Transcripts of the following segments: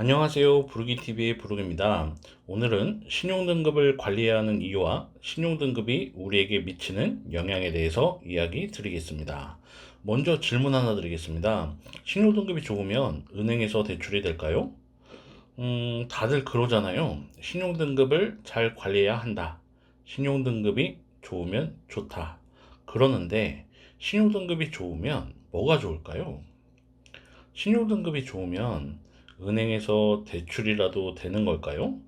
안녕하세요. 부르기TV의 부르기입니다. 오늘은 신용등급을 관리해야 하는 이유와 신용등급이 우리에게 미치는 영향에 대해서 이야기 드리겠습니다. 먼저 질문 하나 드리겠습니다. 신용등급이 좋으면 은행에서 대출이 될까요? 음, 다들 그러잖아요. 신용등급을 잘 관리해야 한다. 신용등급이 좋으면 좋다. 그러는데 신용등급이 좋으면 뭐가 좋을까요? 신용등급이 좋으면 은행에서 대출이라도 되는 걸까요?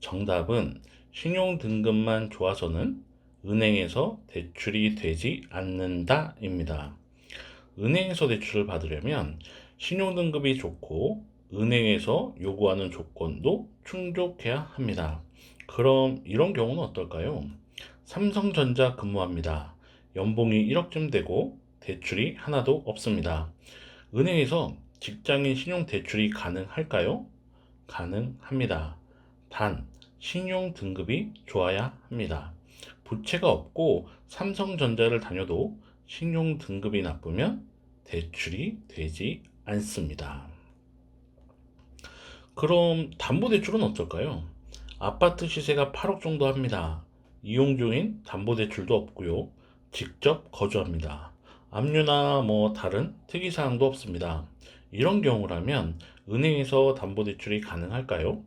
정답은 신용등급만 좋아서는 은행에서 대출이 되지 않는다입니다. 은행에서 대출을 받으려면 신용등급이 좋고 은행에서 요구하는 조건도 충족해야 합니다. 그럼 이런 경우는 어떨까요? 삼성전자 근무합니다. 연봉이 1억쯤 되고 대출이 하나도 없습니다. 은행에서 직장인 신용 대출이 가능할까요? 가능합니다. 단, 신용 등급이 좋아야 합니다. 부채가 없고 삼성전자를 다녀도 신용 등급이 나쁘면 대출이 되지 않습니다. 그럼 담보대출은 어떨까요? 아파트 시세가 8억 정도 합니다. 이용 중인 담보대출도 없고요. 직접 거주합니다. 압류나 뭐 다른 특이사항도 없습니다. 이런 경우라면 은행에서 담보대출이 가능할까요?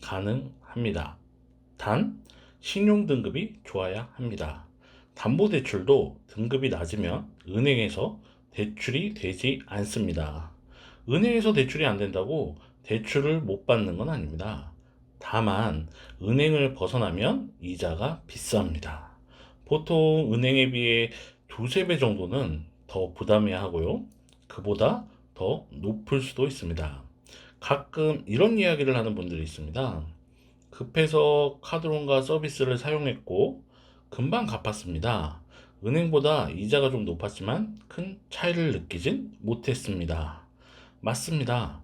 가능합니다. 단, 신용등급이 좋아야 합니다. 담보대출도 등급이 낮으면 은행에서 대출이 되지 않습니다. 은행에서 대출이 안 된다고 대출을 못 받는 건 아닙니다. 다만, 은행을 벗어나면 이자가 비쌉니다. 보통 은행에 비해 두세 배 정도는 더 부담해야 하고요. 그보다 더 높을 수도 있습니다. 가끔 이런 이야기를 하는 분들이 있습니다. 급해서 카드론과 서비스를 사용했고 금방 갚았습니다. 은행보다 이자가 좀 높았지만 큰 차이를 느끼진 못했습니다. 맞습니다.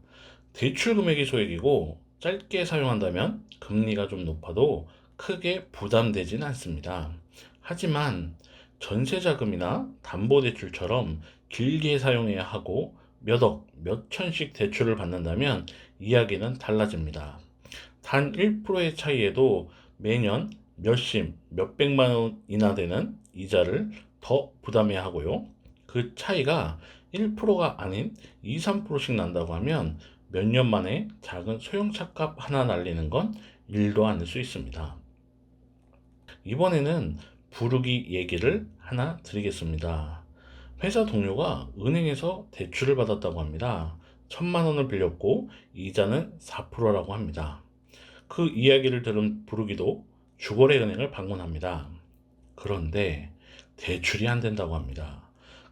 대출 금액이 소액이고 짧게 사용한다면 금리가 좀 높아도 크게 부담되진 않습니다. 하지만 전세자금이나 담보대출처럼 길게 사용해야 하고 몇 억, 몇 천씩 대출을 받는다면 이야기는 달라집니다. 단 1%의 차이에도 매년 몇십, 몇백만 원이나 되는 이자를 더 부담해야 하고요. 그 차이가 1%가 아닌 2, 3%씩 난다고 하면 몇 년 만에 작은 소형 차 값 하나 날리는 건 일도 않을 수 있습니다. 이번에는 부르기 얘기를 하나 드리겠습니다. 회사 동료가 은행에서 대출을 받았다고 합니다. 천만 원을 빌렸고 이자는 4%라고 합니다. 그 이야기를 들은 부르기도 주거래 은행을 방문합니다. 그런데 대출이 안 된다고 합니다.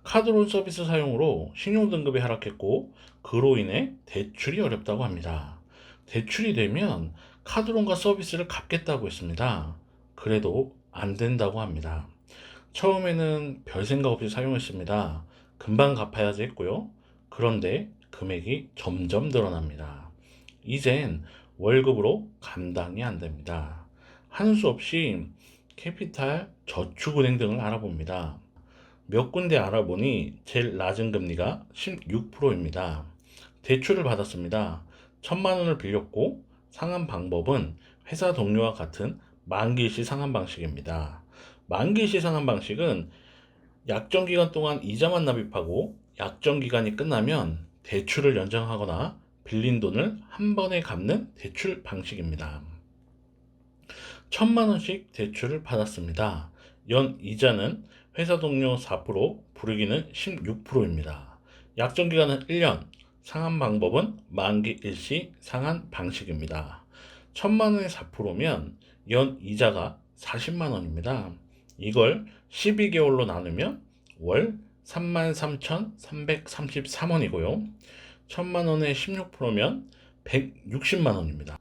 카드론 서비스 사용으로 신용등급이 하락했고 그로 인해 대출이 어렵다고 합니다. 대출이 되면 카드론과 서비스를 갚겠다고 했습니다. 그래도 안 된다고 합니다. 처음에는 별 생각 없이 사용했습니다. 금방 갚아야지 했고요. 그런데 금액이 점점 늘어납니다. 이젠 월급으로 감당이 안 됩니다. 하는 수 없이 캐피탈, 저축은행 등을 알아봅니다. 몇 군데 알아보니 제일 낮은 금리가 16%입니다. 대출을 받았습니다. 천만 원을 빌렸고 상환 방법은 회사 동료와 같은 만기시 상환 방식입니다. 만기 시 상환 방식은 약정 기간 동안 이자만 납입하고 약정 기간이 끝나면 대출을 연장하거나 빌린 돈을 한 번에 갚는 대출 방식입니다. 천만 원씩 대출을 받았습니다. 연 이자는 회사 동료 4%, 부르기는 16%입니다. 약정 기간은 1년, 상환 방법은 만기 일시 상환 방식입니다. 천만 원의 4%면 연 이자가 40만 원입니다. 이걸 12개월로 나누면 월 33,333원이고요. 1000만 원에 16%면 160만 원입니다.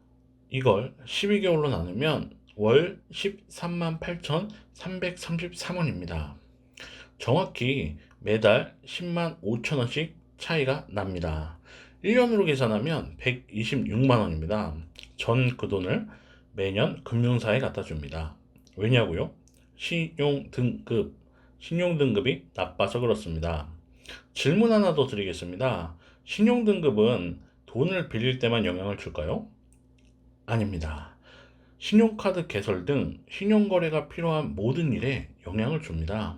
이걸 12개월로 나누면 월 13만 8,333원입니다. 정확히 매달 10만 5천 원씩 차이가 납니다. 1년으로 계산하면 126만 원입니다. 전 그 돈을 매년 금융사에 갖다 줍니다. 왜냐고요? 신용 등급, 신용 등급이 나빠서 그렇습니다. 질문 하나 더 드리겠습니다. 신용 등급은 돈을 빌릴 때만 영향을 줄까요? 아닙니다. 신용카드 개설 등 신용거래가 필요한 모든 일에 영향을 줍니다.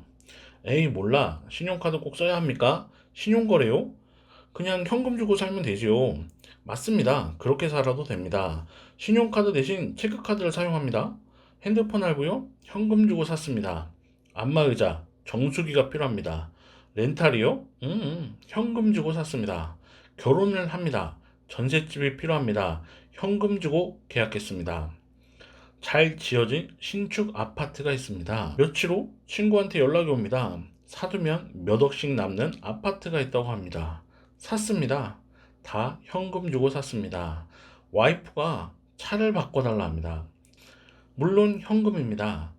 에이, 몰라. 신용카드 꼭 써야 합니까? 신용거래요? 그냥 현금 주고 살면 되지요. 맞습니다. 그렇게 살아도 됩니다. 신용카드 대신 체크카드를 사용합니다. 핸드폰 할부요? 현금 주고 샀습니다. 안마의자, 정수기가 필요합니다. 렌탈이요? 음, 현금 주고 샀습니다. 결혼을 합니다. 전셋집이 필요합니다. 현금 주고 계약했습니다. 잘 지어진 신축 아파트가 있습니다. 며칠 후 친구한테 연락이 옵니다. 사두면 몇 억씩 남는 아파트가 있다고 합니다. 샀습니다. 다 현금 주고 샀습니다. 와이프가 차를 바꿔달라 합니다. 물론 현금입니다.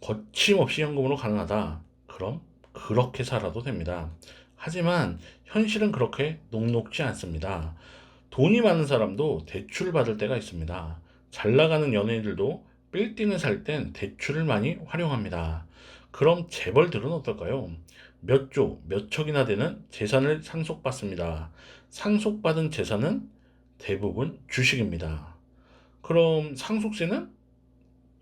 거침없이 현금으로 가능하다. 그럼 그렇게 살아도 됩니다. 하지만 현실은 그렇게 녹록지 않습니다. 돈이 많은 사람도 대출을 받을 때가 있습니다. 잘 나가는 연예인들도 빌딩을 살 땐 대출을 많이 활용합니다. 그럼 재벌들은 어떨까요? 몇 조, 몇 척이나 되는 재산을 상속받습니다. 상속받은 재산은 대부분 주식입니다. 그럼 상속세는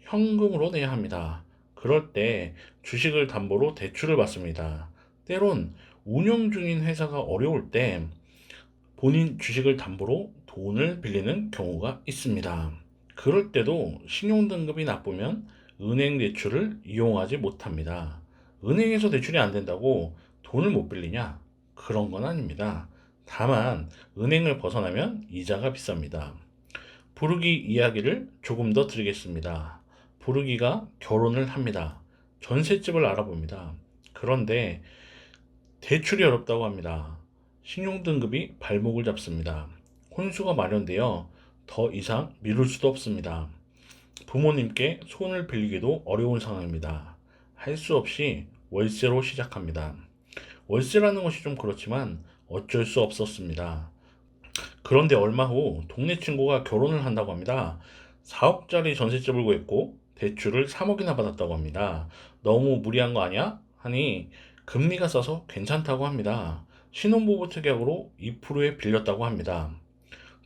현금으로 내야 합니다. 그럴 때 주식을 담보로 대출을 받습니다. 때론 운영 중인 회사가 어려울 때 본인 주식을 담보로 돈을 빌리는 경우가 있습니다. 그럴 때도 신용등급이 나쁘면 은행 대출을 이용하지 못합니다. 은행에서 대출이 안 된다고 돈을 못 빌리냐? 그런 건 아닙니다. 다만 은행을 벗어나면 이자가 비쌉니다. 부르기 이야기를 조금 더 드리겠습니다. 부르기가 결혼을 합니다. 전셋집을 알아봅니다. 그런데 대출이 어렵다고 합니다. 신용등급이 발목을 잡습니다. 혼수가 마련되어 더 이상 미룰 수도 없습니다. 부모님께 손을 빌리기도 어려운 상황입니다. 할 수 없이 월세로 시작합니다. 월세라는 것이 좀 그렇지만 어쩔 수 없었습니다. 그런데 얼마 후 동네 친구가 결혼을 한다고 합니다. 4억짜리 전셋집을 구했고 대출을 3억이나 받았다고 합니다. 너무 무리한 거 아니야? 하니 금리가 싸서 괜찮다고 합니다. 신혼부부 특약으로 2%에 빌렸다고 합니다.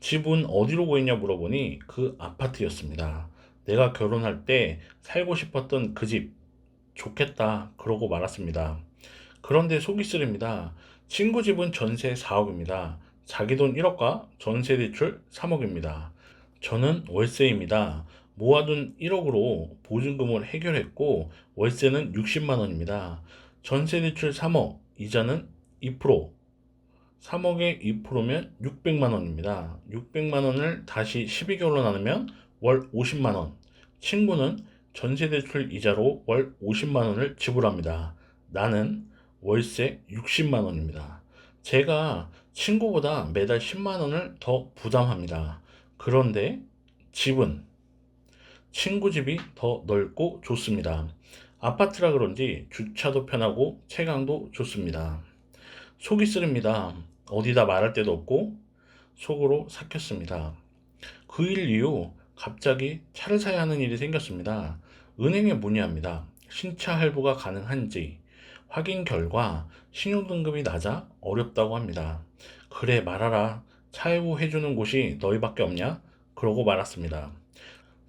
집은 어디로 구했냐 물어보니 그 아파트였습니다. 내가 결혼할 때 살고 싶었던 그 집 좋겠다 그러고 말았습니다. 그런데 속이 쓰립니다. 친구 집은 전세 4억입니다. 자기 돈 1억과 전세 대출 3억입니다. 저는 월세입니다. 모아둔 1억으로 보증금을 해결했고 월세는 60만 원입니다. 전세 대출 3억, 이자는 2%. 3억에 2%면 600만 원입니다. 600만 원을 다시 12개월로 나누면 월 50만 원. 친구는 전세 대출 이자로 월 50만 원을 지불합니다. 나는 월세 60만 원입니다. 제가 친구보다 매달 10만 원을 더 부담합니다. 그런데 집은 친구 집이 더 넓고 좋습니다. 아파트라 그런지 주차도 편하고 채광도 좋습니다. 속이 쓰립니다. 어디다 말할 데도 없고 속으로 삭혔습니다. 그 일 이후 갑자기 차를 사야 하는 일이 생겼습니다. 은행에 문의합니다. 신차 할부가 가능한지 확인 결과 신용등급이 낮아 어렵다고 합니다. 그래 말하라. 차 할부 해주는 곳이 너희밖에 없냐? 그러고 말았습니다.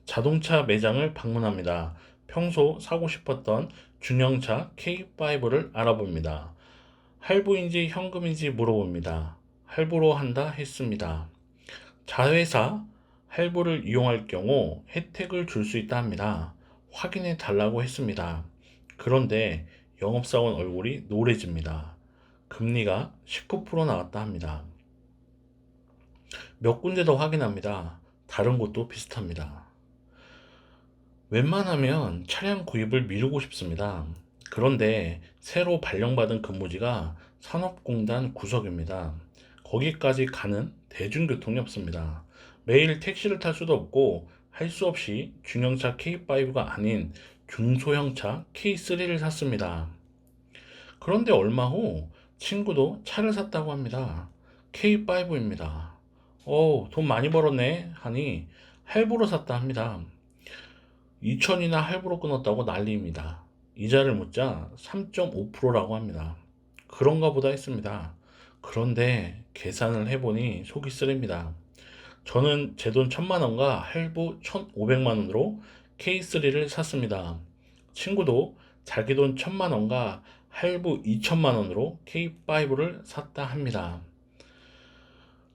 자동차 매장을 방문합니다. 평소 사고 싶었던 중형차 K5를 알아봅니다. 할부인지 현금인지 물어봅니다. 할부로 한다 했습니다. 자회사 할부를 이용할 경우 혜택을 줄 수 있다 합니다. 확인해 달라고 했습니다. 그런데 영업사원 얼굴이 노래집니다. 금리가 19% 나왔다 합니다. 몇 군데 더 확인합니다. 다른 곳도 비슷합니다. 웬만하면 차량 구입을 미루고 싶습니다. 그런데 새로 발령받은 근무지가 산업공단 구석입니다. 거기까지 가는 대중교통이 없습니다. 매일 택시를 탈 수도 없고 할 수 없이 중형차 K5가 아닌 중소형차 K3를 샀습니다. 그런데 얼마 후 친구도 차를 샀다고 합니다. K5입니다. 어, 돈 많이 벌었네 하니 할부로 샀다 합니다. 2천이나 할부로 끊었다고 난리입니다. 이자를 묻자 3.5%라고 합니다. 그런가 보다 했습니다. 그런데 계산을 해보니 속이 쓰립니다. 저는 제 돈 천만 원과 할부 1,500만 원으로 K3를 샀습니다. 친구도 자기 돈 천만 원과 할부 2천만 원으로 K5를 샀다 합니다.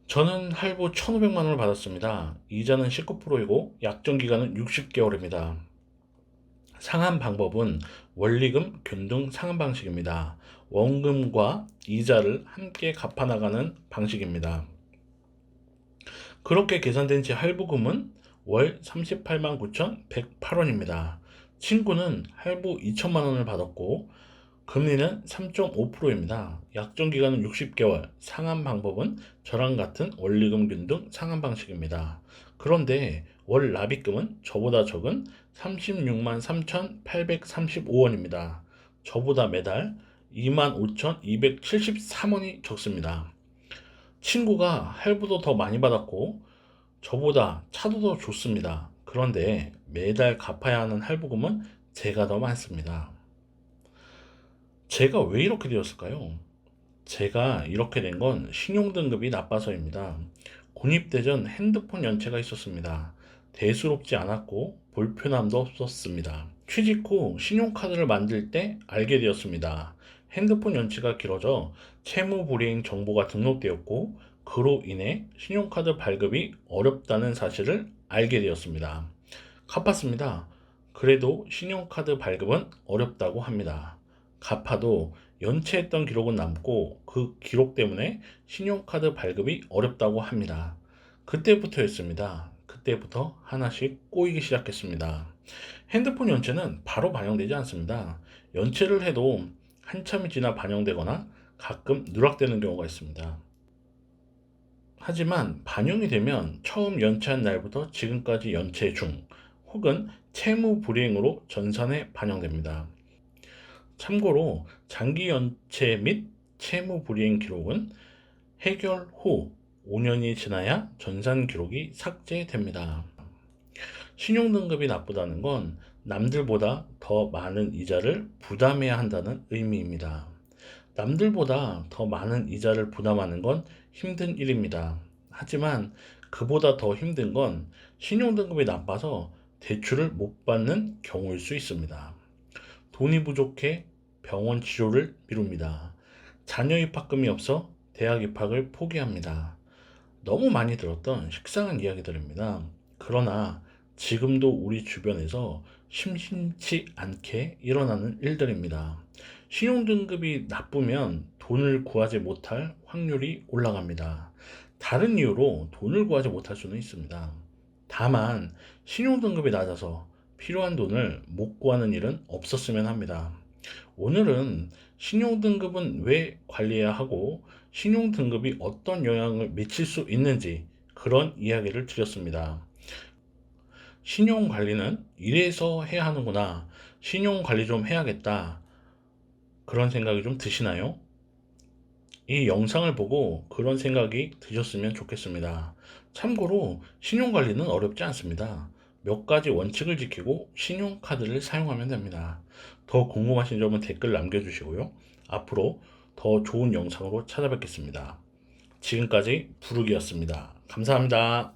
저는 할부 1,500만 원을 받았습니다. 이자는 19%이고 약정 기간은 60개월입니다. 상환 방법은 원리금 균등 상환 방식입니다. 원금과 이자를 함께 갚아 나가는 방식입니다. 그렇게 계산된 제 할부금은 월 38만 9,108원입니다. 친구는 할부 2천만 원을 받았고 금리는 3.5%입니다. 약정 기간은 60개월, 상환 방법은 저랑 같은 원리금 균 등 상환 방식입니다. 그런데 월 납입금은 저보다 적은 36만 3,835원입니다. 저보다 매달 25,273원이 적습니다. 친구가 할부도 더 많이 받았고 저보다 차도 더 좋습니다. 그런데 매달 갚아야 하는 할부금은 제가 더 많습니다. 제가 왜 이렇게 되었을까요? 제가 이렇게 된 건 신용등급이 나빠서입니다. 군입대전 핸드폰 연체가 있었습니다. 대수롭지 않았고 불편함도 없었습니다. 취직 후 신용카드를 만들 때 알게 되었습니다. 핸드폰 연체가 길어져 채무 불이행 정보가 등록되었고 그로 인해 신용카드 발급이 어렵다는 사실을 알게 되었습니다. 갚았습니다. 그래도 신용카드 발급은 어렵다고 합니다. 갚아도 연체했던 기록은 남고 그 기록 때문에 신용카드 발급이 어렵다고 합니다. 그때부터였습니다. 그때부터 하나씩 꼬이기 시작했습니다. 핸드폰 연체는 바로 반영되지 않습니다. 연체를 해도 한참이 지나 반영되거나 가끔 누락되는 경우가 있습니다. 하지만 반영이 되면 처음 연체한 날부터 지금까지 연체 중 혹은 채무 불이행으로 전산에 반영됩니다. 참고로 장기 연체 및 채무 불이행 기록은 해결 후 5년이 지나야 전산 기록이 삭제됩니다. 신용등급이 나쁘다는 건 남들보다 더 많은 이자를 부담해야 한다는 의미입니다. 남들보다 더 많은 이자를 부담하는 건 힘든 일입니다. 하지만 그보다 더 힘든 건 신용등급이 나빠서 대출을 못 받는 경우일 수 있습니다. 돈이 부족해 병원 치료를 미룹니다. 자녀 입학금이 없어 대학 입학을 포기합니다. 너무 많이 들었던 식상한 이야기들입니다. 그러나 지금도 우리 주변에서 심심치 않게 일어나는 일들입니다. 신용등급이 나쁘면 돈을 구하지 못할 확률이 올라갑니다. 다른 이유로 돈을 구하지 못할 수는 있습니다. 다만 신용등급이 낮아서 필요한 돈을 못 구하는 일은 없었으면 합니다. 오늘은 신용등급은 왜 관리해야 하고 신용등급이 어떤 영향을 미칠 수 있는지 그런 이야기를 드렸습니다. 신용관리는 이래서 해야 하는구나. 신용관리 좀 해야겠다. 그런 생각이 좀 드시나요? 이 영상을 보고 그런 생각이 드셨으면 좋겠습니다. 참고로 신용관리는 어렵지 않습니다. 몇 가지 원칙을 지키고 신용카드를 사용하면 됩니다. 더 궁금하신 점은 댓글 남겨주시고요. 앞으로 더 좋은 영상으로 찾아뵙겠습니다. 지금까지 부르기였습니다. 감사합니다.